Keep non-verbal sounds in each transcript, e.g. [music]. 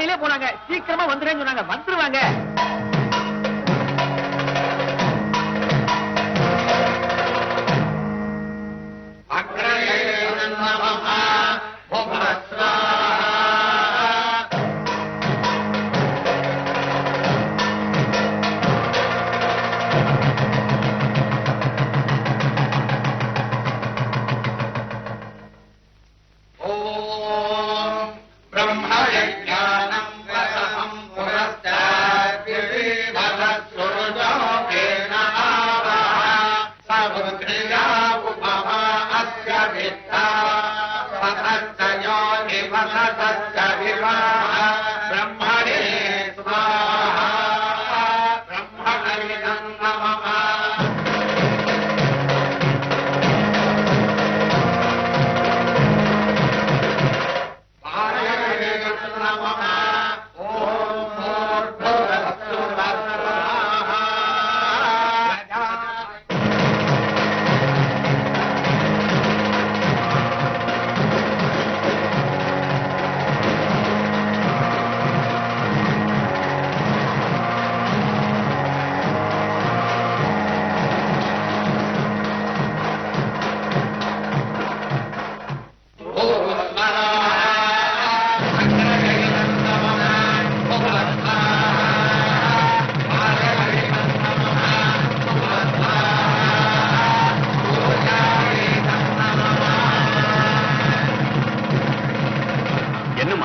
காலையிலே போனாங்க. சீக்கிரமா வந்துடுறேன்னு சொன்னாங்க. வந்துருவாங்க.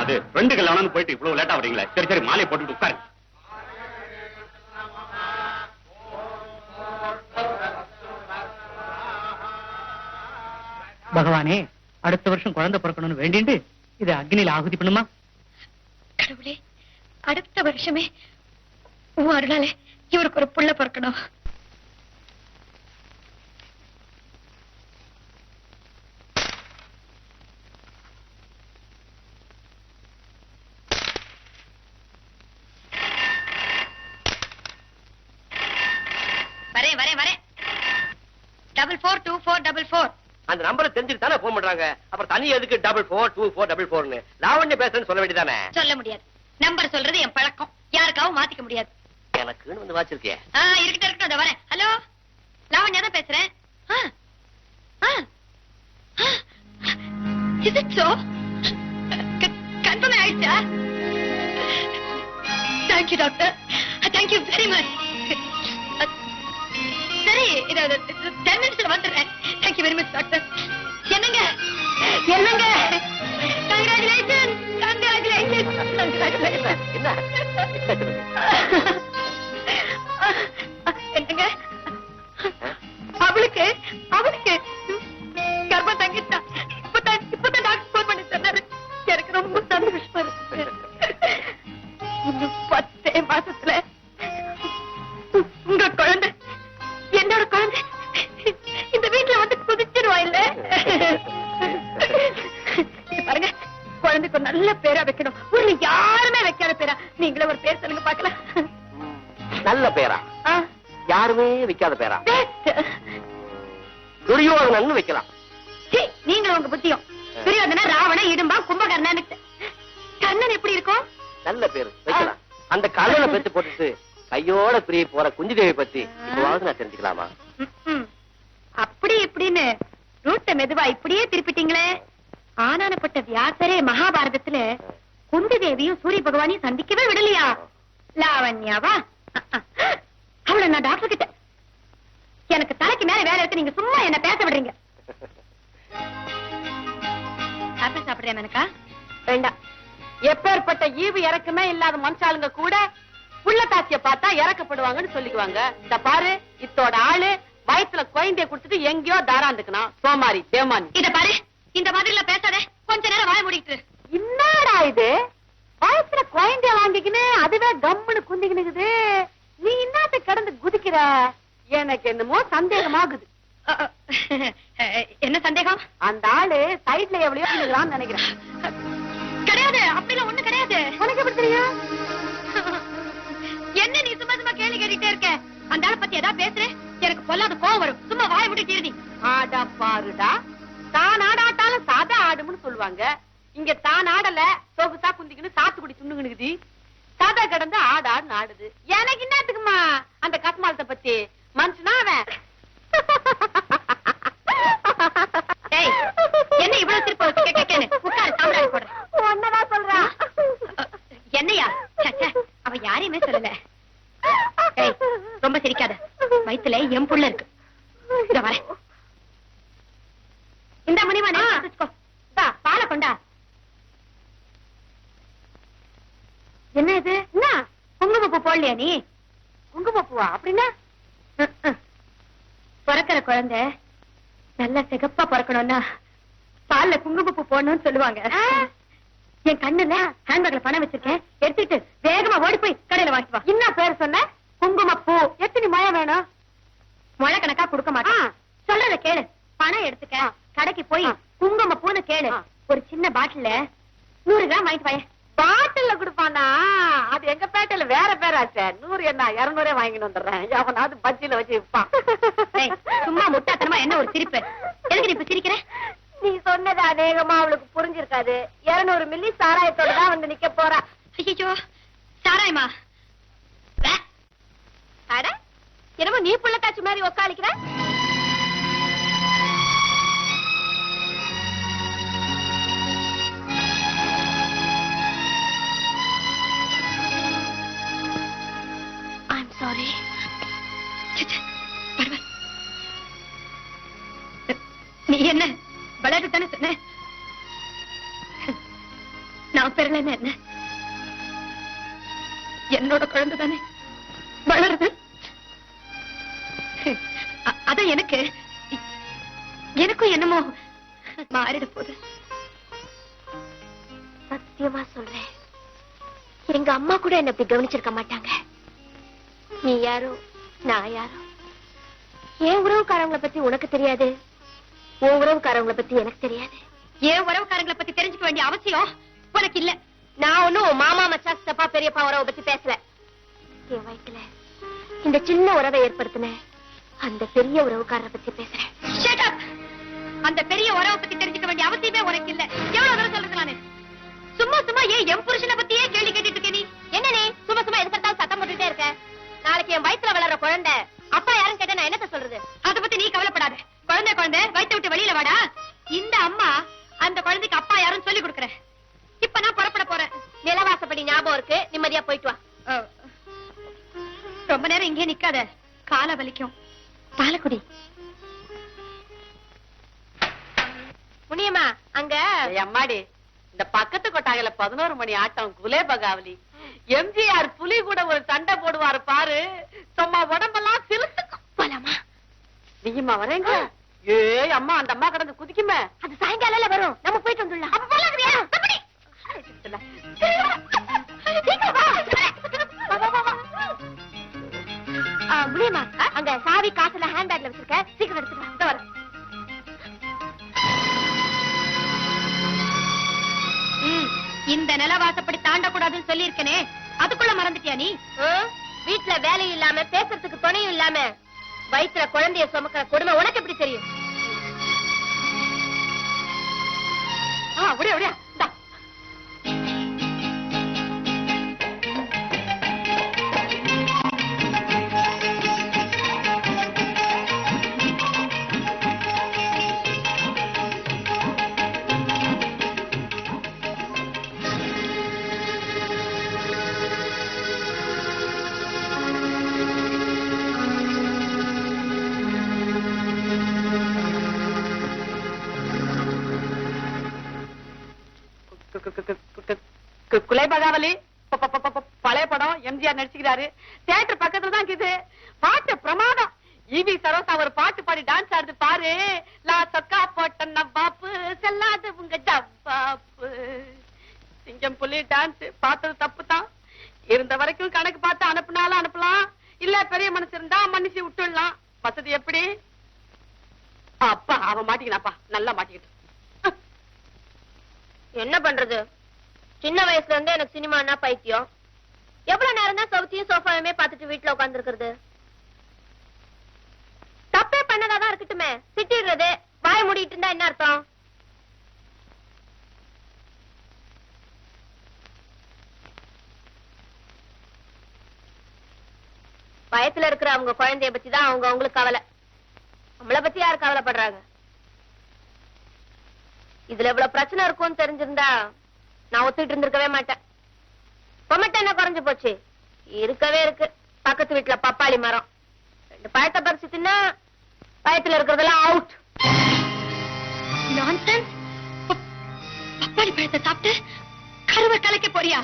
அது ரெண்டு கல்யாணம்னு போயிட்டு இவ்வளவு லேட்டா வரீங்களே சரி சரி மாலையை போட்டுட்டு உட்காரு பகவானே அடுத்த வருஷம் குழந்தை பிறக்கணும்னு வேண்டிட்டு இதை அக்னியில ஆகுதி பண்ணுமா? கடவுளே அடுத்த வருஷமே உன் அருளாலே இவருக்கு ஒரு புள்ள பிறக்கணும் வரேன் வரேன் வரேன் double four two four double four அந்த நம்பரை தெரிஞ்சுட்டு தானே போன் பண்றாங்க? அப்புறம் தனி எதுக்கு double four two four double ஃபோர்னு லாவண்ய பேசுறேன்னு சொல்ல வேண்டியதானே சொல்ல முடியாது. நம்பர் சொல்றது என் பழக்கம். யாருக்காவும் மாத்திக்க முடியாது. எனக்குன்னு வந்து வாச்சிருக்கே ஆ இருக்கட்டும் இருக்கட்டும் இதோ வரேன். ஹலோ? லாவண்யா தான் பேசுறேன். சோ கன்ஃபார்ம் ஆயிடுச்சா? Thank you doctor thank you very much சரி இது வந்துடுறேன் தேங்க்யூ வெரி மச் டாக்டர். என்னங்க? என்னங்க? கங்க்ராச்சுலேஷன் கங்க்ராச்சுலேஷன் கங்க்ராச்சுலேஷன் என்ன? என்னங்க? அவளுக்கு அவளுக்கு கர்ப்பம் தங்கிட்டா. இப்பதான் இப்பதான் டாக்டர் போன் பண்ணி சொன்னாரு. எனக்கு ரொம்ப சந்தோஷமா இருக்கு. இன்னும் [laughs] வைக்காத பேரா? துரியோதனன் வைக்கலாம். சீ, நீங்களும் உங்க புத்தியும். துரியோதன ராவண இடும்பா கும்பகர்ணன் கண்ணன் எப்படி இருக்கும்? நல்ல பேரு. வைக்கலாம். அந்த கல்லனை பெத்து போட்டுட்டு கையோட பிரிய போற குஞ்சு தேவி பத்தி இப்பவாவது நான் தெரிஞ்சுக்கலாமா. அப்படி இப்படின்னு ரூட்ட மெதுவா இப்படியே திருப்பிட்டீங்களே. ஆனானப்பட்ட வியாசரே மகாபாரதத்துல குந்தி தேவியும் சூரிய பகவானையும் சந்திக்கவே விடலையா? லாவண்யாவா அவளை நான் டாக்டர் கிட்ட எனக்கு தலைக்கு மேல வேலை இருக்கு நீங்க சும்மா என்ன பேச விடுறீங்க. ஆப்பிள் சாப்பிடுறியா எனக்கா வேண்டாம். எப்பேற்பட்ட ஈவு இறக்குமே இல்லாத மனுஷாளுங்க கூட புள்ள தாச்சிய பார்த்தா இறக்கப்படுவாங்கன்னு சொல்லிக்குவாங்க. இந்த பாரு இத்தோட ஆளு வயசுல குழந்தைய குடுத்துட்டு எங்கேயோ தாராந்துக்கணும் சோமாரி தேமானி. இத பாரு இந்த மாதிரி எல்லாம் பேசாத. கொஞ்ச நேரம் வாய மூடிட்டு என்னடா இது? வயசுல குழந்தைய வாங்கிக்கின்னு அதுவே கம்முன்னு குந்திக்கினுக்குது. நீ என்னத்த கடந்து குதிக்கிற? எனக்கு என்னமோ சந்தேகமாகுது. என்ன சந்தேகம்? அந்த ஆளு சைடுல எவ்வளவு நினைக்கிறேன். கிடையாது அப்படிலாம் ஒண்ணு கிடையாது. உனக்கு எப்படி தெரியும்? என்ன நீ சும்மா சும்மா கேள்வி கேட்டுட்டே இருக்க? அந்த ஆளை பத்தி ஏதாவது பேசுற. எனக்கு பொல்லாத கோவம் வரும். சும்மா வாய விட்டு நீ. ஆடா பாருடா. தான் ஆடாட்டாலும் சாதா ஆடும்னு சொல்லுவாங்க. இங்க தான் ஆடல சொகுசா குந்திக்கின்னு சாத்துக்குடி துண்ணுங்குனுக்குது கதை கிடந்து ஆடு ஆடுன்னு ஆடுது. எனக்கு என்னத்துக்குமா அந்த கஸ்மாலத்தை பத்தி? மனுஷனா அவன் டேய், என்ன இவ்வளவு திருப்ப வச்சு கேட்க கேன்னு உட்காரு சாம்பிராணி போடுறேன். ஒன்னதான் சொல்றான் என்னையா? ச்சே, ச்சே, அவ யாரையுமே சொல்லல. டேய், ரொம்ப சிரிக்காத. வயித்துல என் புள்ள இருக்கு. இதோ வரேன். இந்த பாலை கொண்டா. என்ன இது? என்ன? குங்குமப்பூ போடலையா நீ? குங்குமப்பூவா? அப்படின்னா. பிறக்கிற குழந்தை நல்ல சிகப்பா பிறக்கணும்னா பால்ல குங்குமப்பூ போடணும்னு சொல்லுவாங்க. என் கண்ணுல ஹேண்ட்பேக்ல பணம் வச்சிருக்கேன். எடுத்துட்டு வேகமா ஓடி போய் கடையில வாங்கிட்டு வா. என்ன பேர் சொன்ன? குங்குமப்பூ. எத்தனை மயம் வேணும்? முளை கணக்கா கொடுக்க மாட்டேன். சொல்றத கேளு. பணம் எடுத்துக்க. கடைக்கு போய். குங்குமப்பூன்னு கேளு. ஒரு சின்ன பாட்டில்ல நூறு கிராம் வாங்கிட்டு வாயேன். பாட்டில்ல குடுப்பானா? அது எங்க பேட்டையில வேற பேராச்சே. நூறு என்ன? இருநூறே வாங்கிட்டு வந்துடுறேன். எவனாவது பஜ்ஜில வச்சு விற்பான். டேய், சும்மா முட்டாத்தனமா என்ன ஒரு சிரிப்பு? எதுக்கு நீ இப்ப சிரிக்கிற? நீ சொன்னது அநேகமா அவளுக்கு புரிஞ்சிருக்காது. இருநூறு மில்லி சாராயத்தோட தான் வந்து நிக்க போறா. ஐயோ சாராயமா. அட என்னமோ நீ புள்ளக்காட்சி மாதிரி உக்காளிக்கிற? அதான் எனக்கு. எனக்கும் என்னமோ மாறிட போகுது சத்தியமா சொல்றேன். எங்க அம்மா கூட என்ன இப்படி கவனிச்சிருக்க மாட்டாங்க. நீ யாரோ நான் யாரோ. என் உறவுக்காரங்களை பத்தி உனக்கு தெரியாது? உன் உறவுக்காரங்களை பத்தி எனக்கு தெரியாது. ஏன் உறவுக்காரங்களை பத்தி தெரிஞ்சுக்க வேண்டிய அவசியம் உனக்கு இல்ல. நான் உன் மாமா மச்சா சித்தப்பா பெரியப்பா உறவை பத்தி பேசல. என் வயித்துல இந்த சின்ன உறவை ஏற்படுத்தின அந்த பெரிய உறவுக்காரரை பத்தி பேசுறேன். Shut up! அந்த பெரிய உறவை பத்தி தெரிஞ்சுக்க வேண்டிய அவசியமே உனக்கு இல்ல. எவ்வளவு தூரம் சொல்றது நானு? சும்மா சும்மா ஏன் என் புருஷனை பத்தியே கேள்வி கேட்டுட்டு இருக்க நீ? என்ன நீ? சும்மா சும்மா எதுக்கெடுத்தாலும் சத்தம் போட்டுட்டே இருக்க. நாளைக்கு என் வயித்துல வளர்ற குழந்தை அப்பா யாரும் கேட்டா நான் என்னத்த சொல்றது? அத பத்தி நீ கவலைப்படாத. குழந்தை குழந்தை வயித்தை விட்டு வெளியில வாடா. இந்த அம்மா அந்த குழந்தைக்கு அப்பா யாருன்னு சொல்லி கொடுக்குறேன். இப்ப நான் புறப்பட போறேன். நிலவாசப்படி ஞாபகம் இருக்கு. நிம்மதியா போயிட்டு வா. ரொம்ப நேரம் இங்கே நிக்காத. கால வலிக்கும். பாலக்குடி. முனியம்மா அங்க. அம்மாடி இந்த பக்கத்து கொட்டாயில பதினோரு மணி ஆட்டம் குலே பகாவலி. எம்ஜிஆர் புலி கூட ஒரு சண்டை போடுவாரு பாரு. சும்மா உடம்பெல்லாம் சிலுத்துக்கும் போலாமா? நீயுமா வரேங்க? ஏய் அம்மா அந்த அம்மா கடந்து குதிக்குமே. அது சாயங்காலம் வரும். நம்ம போயிட்டு வந்துடலாம். அப்ப போலாங்கறியா? முனியம்மா அங்க சாவி காசுல ஹேண்ட் பேக்ல வச்சிருக்க. சீக்கிரம் எடுத்துக்கலாம். ம், இந்த நிலவாசப்படி தாண்டக்கூடாதுன்னு சொல்லியிருக்கனே. அதுக்குள்ள மறந்துட்டியா நீ? ஆ? வீட்ல வேலையும் இல்லாம பேசுறதுக்கு துணையும் இல்லாம வயித்துல குழந்தைய சுமக்கிற கொடுமை உனக்கு எப்படி தெரியும்? அப்படியே அப்படியே குலைபகாவலி கு- பழைய படம் எம்ஜிஆர் நடிச்சுக்கிறாரு. தியேட்டர் பக்கத்துல தான் இருக்குது. பாட்டு பிரமாதம். ஈவி சரோசா ஒரு பாட்டு பாடி டான்ஸ் ஆடுது பாரு. லா சொக்கா போட்ட நவ்வாப்பு செல்லாது உங்க ஜவ்வாப்பு. சிங்கம் புலி டான்ஸ் பார்த்தது தப்பு தான் இருந்த வரைக்கும் கணக்கு பார்த்து அனுப்புனாலும் அனுப்பலாம். இல்ல பெரிய மனசு இருந்தா மன்னிச்சு விட்டுடலாம். வசதி எப்படி? அப்பா அவன் மாட்டிக்கினாப்பா நல்லா மாட்டிக்கிட்டு. என்ன பண்றது? சின்ன வயசுல இருந்தே எனக்கு சினிமானா பைத்தியம். எவ்வளவு நேரம் தான் சவுத்தியும் சோஃபாவுமே பாத்துட்டு வீட்டுல உட்கார்ந்து இருக்கிறது தப்பே பண்ணதாதான் இருக்கட்டுமே. திட்டிடுறது. வாய மூடிட்டு இருந்தா என்ன அர்த்தம்? பயத்துல இருக்கிற அவங்க குழந்தைய பத்தி தான் அவங்க அவங்களுக்கு கவலை. நம்மளை பத்தி யாரு கவலைப்படுறாங்க? இதுல இவ்வளவு பிரச்சனை இருக்கும்னு தெரிஞ்சிருந்தா நான் ஒத்துக்கிட்டு இருந்திருக்கவே மாட்டேன். பொமட்டை என்ன குறைஞ்சு போச்சு. இருக்கவே இருக்கு. பக்கத்து வீட்டுல பப்பாளி மரம். ரெண்டு பழத்தை பறிச்சு தின்னா வயத்துல இருக்கிறதெல்லாம் அவுட் நான்சென்ஸ் பப்பாளி பழத்தை சாப்பிட்டு கருவை கலைக்க போறியா?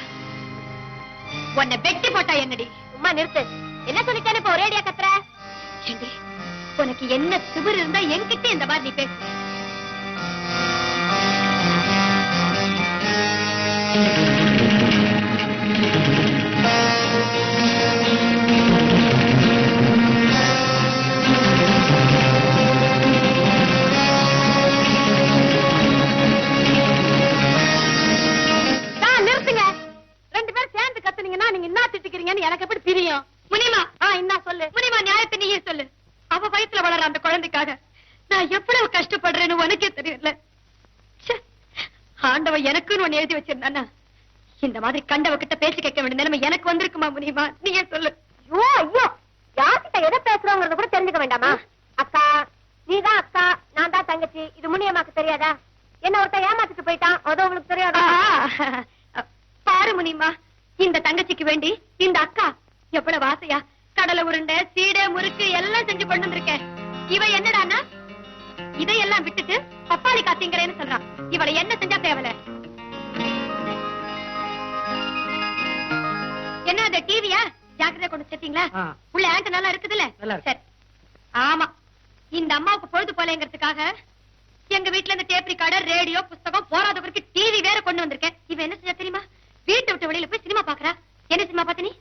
உன்னை வெட்டி போட்டா என்னடி? சும்மா நிறுத்து. என்ன சொல்லிட்டானே இப்ப ஒரேடியா கத்துற? உனக்கு என்ன திமிரு இருந்தா என்கிட்ட இந்த மாதிரி நீ பேசு எனக்கு எப்படி தெரியும்? முனிமா ஆ என்ன சொல்லு. முனிமா நியாயத்தை நீயே சொல்லு. அவ வயித்துல வளர அந்த குழந்தைக்காக நான் எவ்வளவு கஷ்டப்படுறேன்னு உனக்கே தெரியல. ஆண்டவன் எனக்குன்னு ஒண்ணு எழுதி வச்சிருந்தானா இந்த மாதிரி கண்டவ கிட்ட பேச்சு கேட்க வேண்டிய நிலைமை எனக்கு வந்திருக்குமா முனிமா நீயே சொல்லு. ஐயோ ஐயோ. யார்கிட்ட எதை பேசுறோங்கிறத கூட தெரிஞ்சுக்க வேண்டாமா? அக்கா நீதான் அக்கா நான் தான் தங்கச்சி. இது முனியம்மாக்கு தெரியாதா? என்ன ஒருத்தன் ஏமாத்திட்டு போயிட்டான்? அது உங்களுக்கு தெரியாதா? பாரு முனிமா இந்த தங்கச்சிக்கு வேண்டி இந்த அக்கா எவ்வளவு ஆசையா. கடலை உருண்டை சீடை முறுக்கு எல்லாம் செஞ்சு கொண்டு வந்திருக்கேன். இவ என்னடான்னா இதையெல்லாம் விட்டுட்டு பப்பாளி காத்திங்கிறேன்னு சொல்றான். இவளை என்ன செஞ்சா தேவல? என்ன அது டிவியா? ஜாக்கிரதை கொண்டு சேர்த்தீங்களா. உள்ள ஆண்ட் நல்லா இருக்குதுல்ல. சரி. ஆமா. இந்த அம்மாவுக்கு பொழுது போலேங்கிறதுக்காக எங்க வீட்ல இந்த டேப் ரெக்கார்டர் ரேடியோ புஸ்தகம் போராதவருக்கு டிவி வேற கொண்டு வந்திருக்கேன். இவன் என்ன செஞ்சா தெரியுமா? வீட்டை விட்டு வெளியில போய் சினிமா பாக்குறா. என்ன சினிமா பாத்த நீ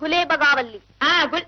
குலேபகாவல்லி. ஆ குல்